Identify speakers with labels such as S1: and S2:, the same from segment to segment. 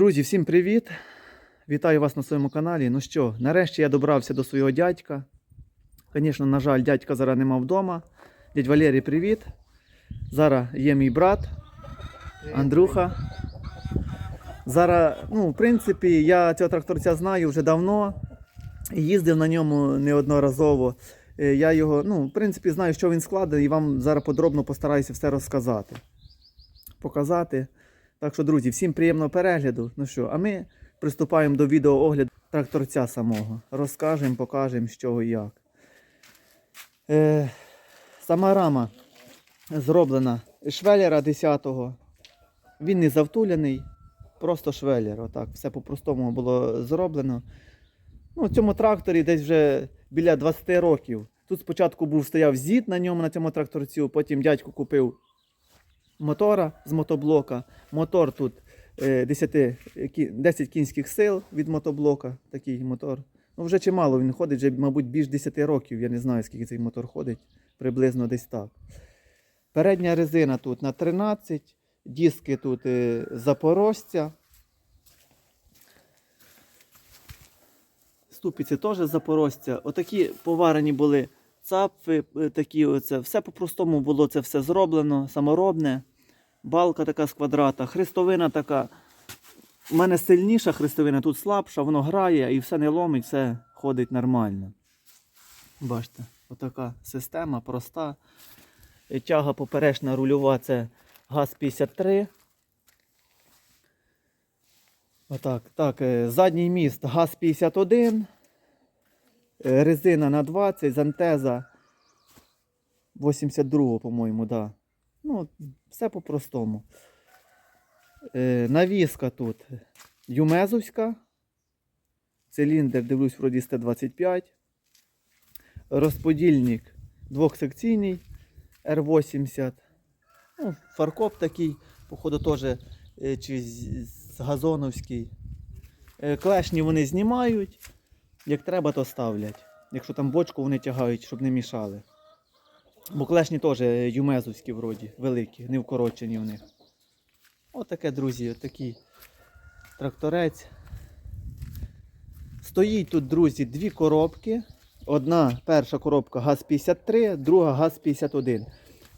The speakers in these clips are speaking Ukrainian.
S1: Друзі, всім привіт! Вітаю вас на своєму каналі. Ну що, нарешті я добрався до свого дядька. Звісно, на жаль, дядька зараз нема вдома. Дядь Валерій, привіт. Зараз є мій брат Андрюха. Зараз, ну, в принципі, я цього тракторця знаю вже давно. Їздив на ньому неодноразово. Е, Я його, ну, в принципі, знаю, що він складений, і вам зараз подробно постараюся все розказати. Показати. Так що, друзі, всім приємного перегляду. Ну що, а ми приступаємо до відеоогляду тракторця самого. Розкажемо, покажемо, з чого і як. Е, сама рама зроблена з швеллера 10-го. Він не завтуляний, просто швеллер. Отак. Все по-простому було зроблено. Ну, цьому тракторі десь вже біля 20 років. Тут спочатку був стояв зід на ньому, на цьому тракторцю, потім дядько купив мотора з мотоблока. Мотор тут е, 10, 10 кінських сил від мотоблока. Такий мотор. Ну, вже чимало він ходить, вже, мабуть, більш 10 років. Я не знаю, скільки цей мотор ходить. Приблизно десь так. Передня резина тут на 13, диски тут е, запорожця. Ступиці теж запорожця. Отакі поварені були цапфи, е, такі оце. Все по-простому було це все зроблено, саморобне. Балка така з квадрата, хрестовина така. У мене сильніша хрестовина, тут слабша, воно грає і все не ломить, все ходить нормально. Бачите, отака система проста. Е, Тяга поперечна рульова це ГАЗ-53. Отак, так, е, задній міст ГАЗ-51. Е, Резина на 20, зантеза 82, по-моєму, да. Ну, все по-простому. Е, навіска тут Юмезовська. Циліндр, дивлюсь, вроді 125. Розподільник двохсекційний R80. Ну, фаркоп такий, походу, теж е, чи газоновський. Е, Клешні вони знімають. Як треба, то ставлять. Якщо там бочку вони тягають, щоб не мішали. Бо клешні теж юмезовські вроді, великі, не вкорочені в них. Отаке, друзі, отакий тракторець. Стоїть тут, друзі, дві коробки. Одна перша коробка ГАЗ-53, друга ГАЗ-51.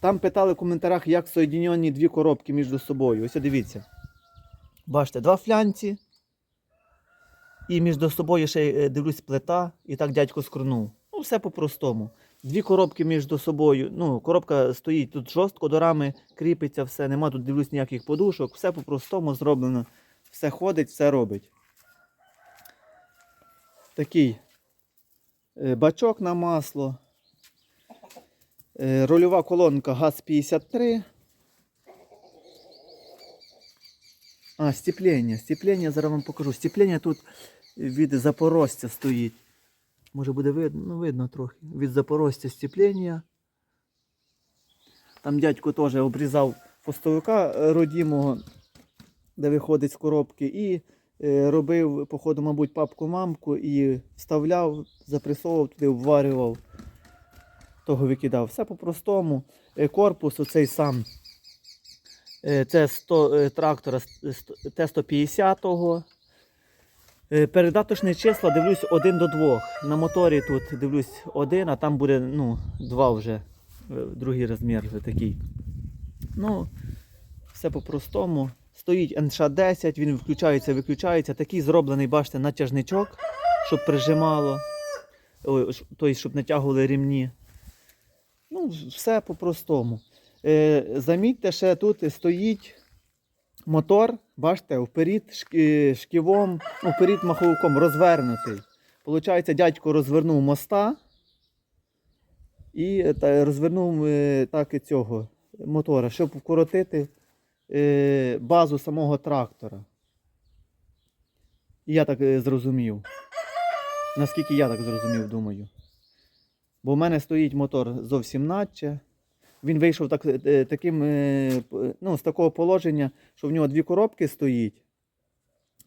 S1: Там питали в коментарях, як соєдинені дві коробки між собою. Ось дивіться. Бачите, два флянці. І між собою ще е, дивлюсь плита, і так дядько скрунув. Ну, все по-простому. Дві коробки між собою. Ну, коробка стоїть тут жорстко до рами, кріпиться, все, нема тут дивлюсь ніяких подушок, все по-простому зроблено. Все ходить, все робить. Такий е, бачок на масло. Е, Рольова колонка ГАЗ-53. А, степлення. Степлення, зараз вам покажу. Степлення тут від запорожця стоїть. Може буде видно, ну видно трохи. Від запорожця степлення. Там дядько теж обрізав постовика е, родімого, де виходить з коробки, і е, робив, походу, мабуть, папку-мамку і вставляв, запресовував туди, вварював, того викидав. Все по-простому. Е, Корпус оцей сам. Це 100, е, трактора Т-150. Е, Передаточні числа дивлюсь один до двох. На моторі тут дивлюсь один, а там буде ну, два вже. Е, Другий розмір вже такий. Ну, все по-простому. Стоїть НШ-10, він включається, виключається. Такий зроблений, бачите, натяжничок, щоб прижимало. Ой, тобто, щоб натягували ремні. Ну, все по-простому. Е, замітьте, ще тут стоїть мотор, бачите, вперед шківом, ну, вперед маховиком розвернутий. Получається, дядько розвернув моста і е, та, розвернув е, так і цього мотора, щоб вкоротити е, базу самого трактора. І я так е, зрозумів. Наскільки я так зрозумів, думаю. Бо в мене стоїть мотор зовсім наче. Він вийшов так, е, таким, е, ну, з такого положення, що в нього дві коробки стоїть,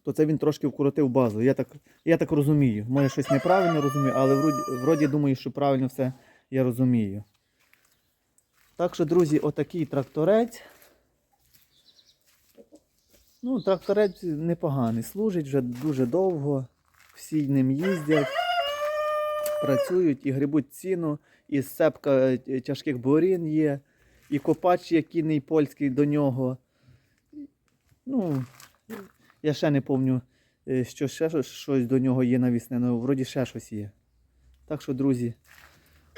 S1: то це він трошки вкоротив базу. Я так, я так розумію. Може щось неправильно розумію, але вроді, вроді думаю, що правильно все я розумію. Так що, друзі, отакий тракторець. Ну, тракторець непоганий, служить вже дуже довго. Всі ним їздять, працюють і грибуть ціну, і сцепка е, тяжких бурін є, і копач є кінний польський до нього. Ну, я ще не пам'ятаю, е, що ще щось- до нього є навісне, ну вроді ще щось є. Так що, друзі,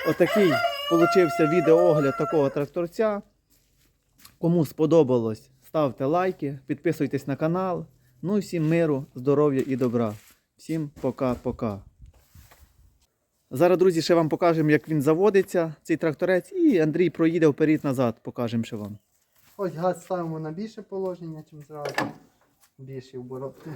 S1: отакий получився відеоогляд такого тракторця. Кому сподобалось, ставте лайки, підписуйтесь на канал. Ну і всім миру, здоров'я і добра. Всім пока-пока. Зараз, друзі, ще вам покажемо, як він заводиться, цей тракторець, і Андрій проїде вперед-назад, покажемо ще вам.
S2: Ось газ ставимо на більше положення, чим зразу. Більші обороти.